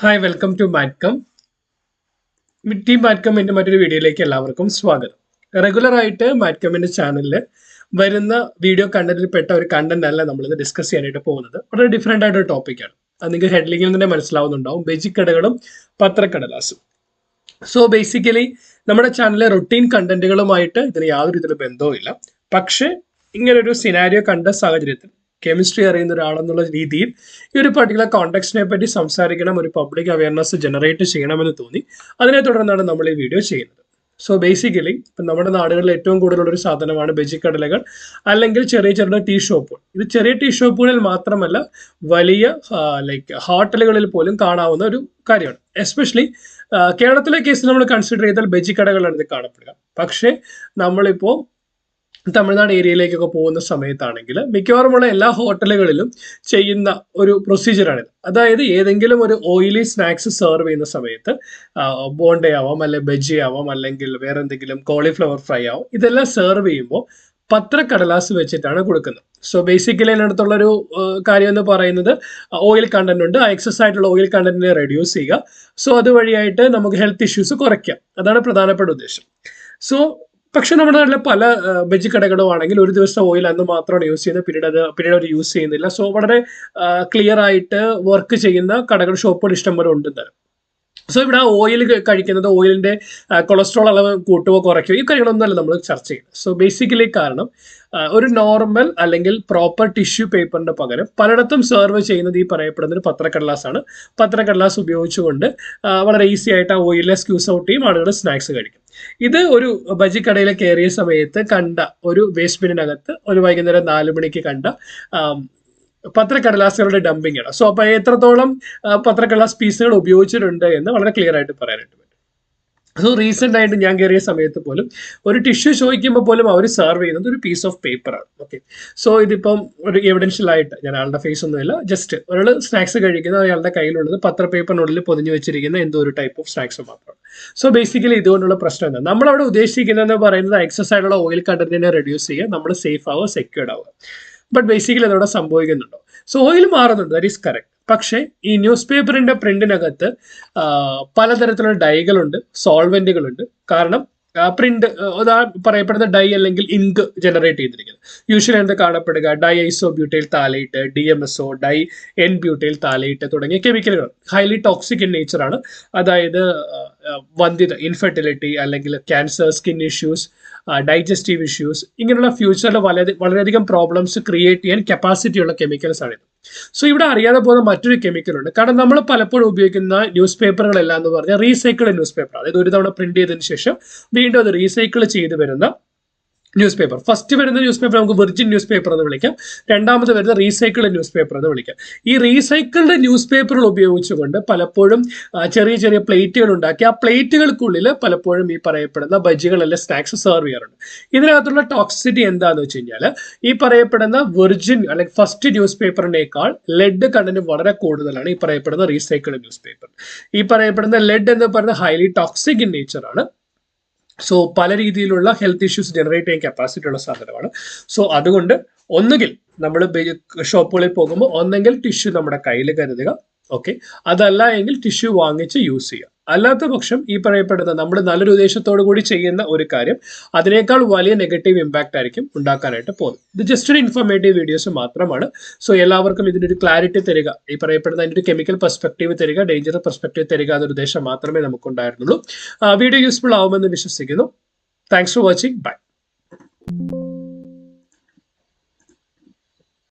Hi welcome to Matcom team മാറ്റ്കമ്മിന്റെ മറ്റൊരു വീഡിയോയിലേക്ക് എല്ലാവർക്കും സ്വാഗതം. റെഗുലർ ആയിട്ട് മാറ്റ്കമ്മിന്റെ ചാനലിൽ വരുന്ന വീഡിയോ കണ്ടന്റിൽ പെട്ട ഒരു കണ്ടന്റ് അല്ല നമ്മളിത് ഡിസ്കസ് ചെയ്യാനായിട്ട് പോകുന്നത്. വളരെ ഡിഫറെന്റ് ആയിട്ടൊരു ടോപ്പിക്കാണ് അത് നിങ്ങൾക്ക് ഹെഡ്ലിങ്ങിൽ തന്നെ മനസ്സിലാവുന്നുണ്ടാവും. ബെജിക്കടകളും പത്രക്കടലാസും. സോ ബേസിക്കലി നമ്മുടെ ചാനലിലെ റൊട്ടീൻ കണ്ടന്റുകളുമായിട്ട് ഇതിന് യാതൊരു ബന്ധവും ബന്ധവുമില്ല. പക്ഷേ ഇങ്ങനൊരു സിനാരിയോ കണ്ട സാഹചര്യത്തിൽ കെമിസ്ട്രി അറിയുന്ന ഒരാളെന്നുള്ള രീതിയിൽ ഈ ഒരു പർട്ടിക്കുലർ കോണ്ടെക്സ്റ്റിനെ പറ്റി സംസാരിക്കണം ഒരു പബ്ലിക് അവയർനെസ് ജനറേറ്റ് ചെയ്യണമെന്ന് തോന്നി. അതിനെ തുടർന്നാണ് നമ്മൾ ഈ വീഡിയോ ചെയ്യുന്നത്. സോ ബേസിക്കലി ഇപ്പം നമ്മുടെ നാടുകളിൽ ഏറ്റവും കൂടുതലുള്ള ഒരു സാധനമാണ് ബജിക്കടലകൾ അല്ലെങ്കിൽ ചെറിയ ചെറിയ ടീ ഷോപ്പുകൾ ഇത് ചെറിയ ടീ ഷോപ്പുകളിൽ മാത്രമല്ല വലിയ ലൈക്ക് ഹോട്ടലുകളിൽ പോലും കാണാവുന്ന ഒരു കാര്യമാണ്. എസ്പെഷ്യലി കേരളത്തിലെ കേസ് നമ്മൾ കൺസിഡർ ചെയ്താൽ ബെജിക്കടകളാണ് ഇത് കാണപ്പെടുക. പക്ഷേ നമ്മളിപ്പോൾ തമിഴ്നാട് ഏരിയയിലേക്കൊക്കെ പോകുന്ന സമയത്താണെങ്കിൽ മിക്കവാറുമുള്ള എല്ലാ ഹോട്ടലുകളിലും ചെയ്യുന്ന ഒരു പ്രൊസീജിയറാണിത് അതായത് ഏതെങ്കിലും ഒരു ഓയിലി സ്നാക്സ് സെർവ് ചെയ്യുന്ന സമയത്ത് ബോണ്ടേ ആവാം അല്ലെങ്കിൽ ബജി ആവാം അല്ലെങ്കിൽ വേറെ എന്തെങ്കിലും കോളിഫ്ലവർ ഫ്രൈ ആവാം ഇതെല്ലാം സെർവ് ചെയ്യുമ്പോൾ പത്രക്കടലാസ് വെച്ചിട്ടാണ് കൊടുക്കുന്നത്. സോ ബേസിക്കലി അതിനടുത്തുള്ള ഒരു കാര്യം എന്ന് പറയുന്നത് ഓയിൽ കണ്ടന്റ് ഉണ്ട്. ആ എക്സസ് ആയിട്ടുള്ള ഓയിൽ കണ്ടന്റിനെ റെഡ്യൂസ് ചെയ്യുക. സോ അതുവഴിയായിട്ട് നമുക്ക് ഹെൽത്ത് ഇഷ്യൂസ് കുറയ്ക്കാം. അതാണ് പ്രധാനപ്പെട്ട ഉദ്ദേശം. സോ പക്ഷെ നമ്മുടെ നാട്ടിലെ പല ബെജ് കടകളും ആണെങ്കിൽ ഒരു ദിവസം ഓയിൽ അന്ന് മാത്രമാണ് യൂസ് ചെയ്യുന്നത്. പിന്നീട് അത് പിന്നീട് അവർ യൂസ് ചെയ്യുന്നില്ല. സോ വളരെ ക്ലിയർ ആയിട്ട് വർക്ക് ചെയ്യുന്ന കടകൾ ഷോപ്പുകൾ ഇഷ്ടംപോലെ ഉണ്ട് തരം സോ ഇവിടെ ഓയിൽ കഴിക്കുന്നത് ഓയിലിന്റെ കൊളസ്ട്രോൾ അളവ് കൂട്ടുകയോ കുറയ്ക്കുകയോ ഈ കാര്യങ്ങളൊന്നുമല്ല നമ്മൾ ചർച്ച ചെയ്യുന്നത്. സോ ബേസിക്കലി കാരണം ഒരു നോർമൽ അല്ലെങ്കിൽ പ്രോപ്പർ ടിഷ്യൂ പേപ്പറിന്റെ പകരം പലയിടത്തും സെർവ് ചെയ്യുന്നത് ഈ പറയപ്പെടുന്ന ഒരു പത്രക്കടലാസ് ആണ് പത്രക്കടലാസ് ഉപയോഗിച്ചുകൊണ്ട് വളരെ ഈസി ആയിട്ട് ആ ഓയിലിനെ സ്ക്യൂസ് ഔട്ട് ചെയ്യും ആളുകൾ സ്നാക്സ് കഴിക്കും. ഇത് ഒരു ബജി കടയിൽ കയറിയ സമയത്ത് കണ്ട ഒരു വേസ്റ്റ് ബിന്നിനകത്ത് ഒരു വൈകുന്നേരം നാല് മണിക്ക് കണ്ട പത്രക്കടലാസുകളുടെ ഡംപിംഗ് ആണ്. സോ അപ്പൊ എത്രത്തോളം പത്രക്കടലാസ് പീസുകൾ ഉപയോഗിച്ചിട്ടുണ്ട് എന്ന് വളരെ ക്ലിയർ ആയിട്ട് പറയാനായിട്ട് പറ്റും. സോ റീസെന്റ് ആയിട്ട് ഞാൻ കയറിയ സമയത്ത് പോലും ഒരു ടിഷ്യൂ ചോദിക്കുമ്പോൾ പോലും അവർ സെർവ് ചെയ്യുന്നത് ഒരു പീസ് ഓഫ് പേപ്പറാണ് ഓക്കെ സോ ഇതിപ്പം ഒരു എവിഡൻഷ്യൽ ആയിട്ട് ഞാൻ ആളുടെ ഫേസ് ഒന്നുമില്ല ജസ്റ്റ് ഒരാൾ സ്നാക്സ് കഴിക്കുന്ന അയാളുടെ കയ്യിലുള്ളത് പത്ര പേപ്പറിനുള്ളിൽ പൊതിഞ്ഞു വെച്ചിരിക്കുന്ന എന്തോ ഒരു ടൈപ്പ് ഓഫ് സ്നാക്സ് മാത്രമാണ്. സോ ബേസിക്കലി ഇതുകൊണ്ടുള്ള പ്രശ്നം എന്താ? നമ്മളവിടെ ഉദ്ദേശിക്കുന്നതെന്ന് പറയുന്നത് എക്സസ് ആയിട്ടുള്ള ഓയിൽ കണ്ടന്റിനെ റെഡ്യൂസ് ചെയ്യുക നമ്മൾ സേഫ് ആവുക സെക്യൂർഡ് ആവുക. ബട്ട് ബേസിക്കലി അതവിടെ സംഭവിക്കുന്നുണ്ടോ. സോ ഓയിൽ മാറുന്നുണ്ട്. ദാറ്റ് ഈസ് കറക്റ്റ് പക്ഷേ ഈ ന്യൂസ് പേപ്പറിന്റെ പ്രിന്റിനകത്ത് പലതരത്തിലുള്ള ഡൈകളുണ്ട് സോൾവെന്റുകളുണ്ട് കാരണം പ്രിന്റ് അതാ പറയപ്പെടുന്ന ഡൈ അല്ലെങ്കിൽ ഇങ്ക് ജനറേറ്റ് ചെയ്തിരിക്കുന്നത്. യൂഷ്വലി എന്താ കാണപ്പെടുക? Di iso butyl phthalate D M S O di N butyl phthalate തുടങ്ങിയ കെമിക്കലുകൾ ഹൈലി ടോക്സിക് ഇൻ നേച്ചറാണ് അതായത് വന്ധ്യത ഇൻഫെർട്ടിലിറ്റി അല്ലെങ്കിൽ cancer skin issues digestive issues ഇങ്ങനെയുള്ള ഫ്യൂച്ചറിൽ വളരെ വളരെയധികം പ്രോബ്ലംസ് ക്രിയേറ്റ് ചെയ്യാൻ കപ്പാസിറ്റി ഉള്ള കെമിക്കൽസ് ആണ് സോ ഇവിടെ അറിയാതെ പോകുന്ന മറ്റൊരു കെമിക്കലുണ്ട് കാരണം നമ്മൾ പലപ്പോഴും ഉപയോഗിക്കുന്ന ന്യൂസ് പേപ്പറുകളെല്ലാം എന്ന് പറഞ്ഞാൽ റീസൈക്കിൾഡ് ന്യൂസ് പേപ്പർ അതായത് ഒരു തവണ പ്രിന്റ് ചെയ്തതിന് ശേഷം വീണ്ടും അത് റീസൈക്കിൾ ചെയ്ത് വരുന്ന ന്യൂസ് പേപ്പർ ഫസ്റ്റ് വരുന്ന ന്യൂസ് പേപ്പർ നമുക്ക് വെർജിൻ ന്യൂസ് പേപ്പർ എന്ന് വിളിക്കാം. രണ്ടാമത് വരുന്ന റീസൈക്കിൾഡ് ന്യൂസ് പേപ്പർ എന്ന് വിളിക്കാം. ഈ റീസൈക്കിൾഡ് ന്യൂസ് പേപ്പറുകൾ ഉപയോഗിച്ചുകൊണ്ട് പലപ്പോഴും ചെറിയ ചെറിയ പ്ലേറ്റുകൾ ഉണ്ടാക്കി ആ പ്ലേറ്റുകൾക്കുള്ളിൽ പലപ്പോഴും ഈ പറയപ്പെടുന്ന ബജികളെല്ലാം സ്നാക്സ് സെർവ് ചെയ്യാറുണ്ട്. ഇതിനകത്തുള്ള ടോക്സിറ്റി എന്താണെന്ന് വെച്ച് കഴിഞ്ഞാൽ ഈ പറയപ്പെടുന്ന വെർജിൻ അല്ലെങ്കിൽ ഫസ്റ്റ് ന്യൂസ് പേപ്പറിനേക്കാൾ ലെഡ് കണ്ടന്റ് വളരെ കൂടുതലാണ് ഈ പറയപ്പെടുന്ന റീസൈക്കിൾഡ് ന്യൂസ് പേപ്പർ ഈ പറയപ്പെടുന്ന ലെഡ് എന്ന് പറയുന്നത് ഹൈലി ടോക്സിക് ഇൻ നേച്ചർ ആണ്. സോ പല രീതിയിലുള്ള ഹെൽത്ത് ഇഷ്യൂസ് ജനറേറ്റ് ചെയ്യാൻ കപ്പാസിറ്റി ഉള്ള സാധനമാണ്. സോ അതുകൊണ്ട് ഒന്നുകിൽ നമ്മൾ ഷോപ്പുകളിൽ പോകുമ്പോൾ ഒന്നെങ്കിൽ ടിഷ്യൂ നമ്മുടെ കയ്യിൽ കരുതുക. ഓക്കെ അതല്ല എങ്കിൽ ടിഷ്യൂ വാങ്ങിച്ച് യൂസ് ചെയ്യുക. അല്ലാത്ത പക്ഷം ഈ പറയപ്പെടുന്ന നമ്മൾ നല്ലൊരു ഉദ്ദേശത്തോടു കൂടി ചെയ്യുന്ന ഒരു കാര്യം അതിനേക്കാൾ വലിയ നെഗറ്റീവ് ഇമ്പാക്റ്റ് ആയിരിക്കും ഉണ്ടാക്കാനായിട്ട് പോകുന്നത്. ഇത് ജസ്റ്റ് ഒരു ഇൻഫോർമേറ്റീവ് വീഡിയോസ് മാത്രമാണ്. സോ എല്ലാവർക്കും ഇതിനൊരു ക്ലാരിറ്റി തരിക ഈ പറയപ്പെടുന്ന അതിന്റെ ഒരു കെമിക്കൽ പെർസ്പെക്റ്റീവ് തരിക ഡേഞ്ചർ പെർസ്പെക്റ്റീവ് തരിക എന്നൊരു ഉദ്ദേശം മാത്രമേ നമുക്കുണ്ടായിരുന്നുള്ളൂ. വീഡിയോ യൂസ്ഫുൾ ആവുമെന്ന് വിശ്വസിക്കുന്നു. Thanks for watching bye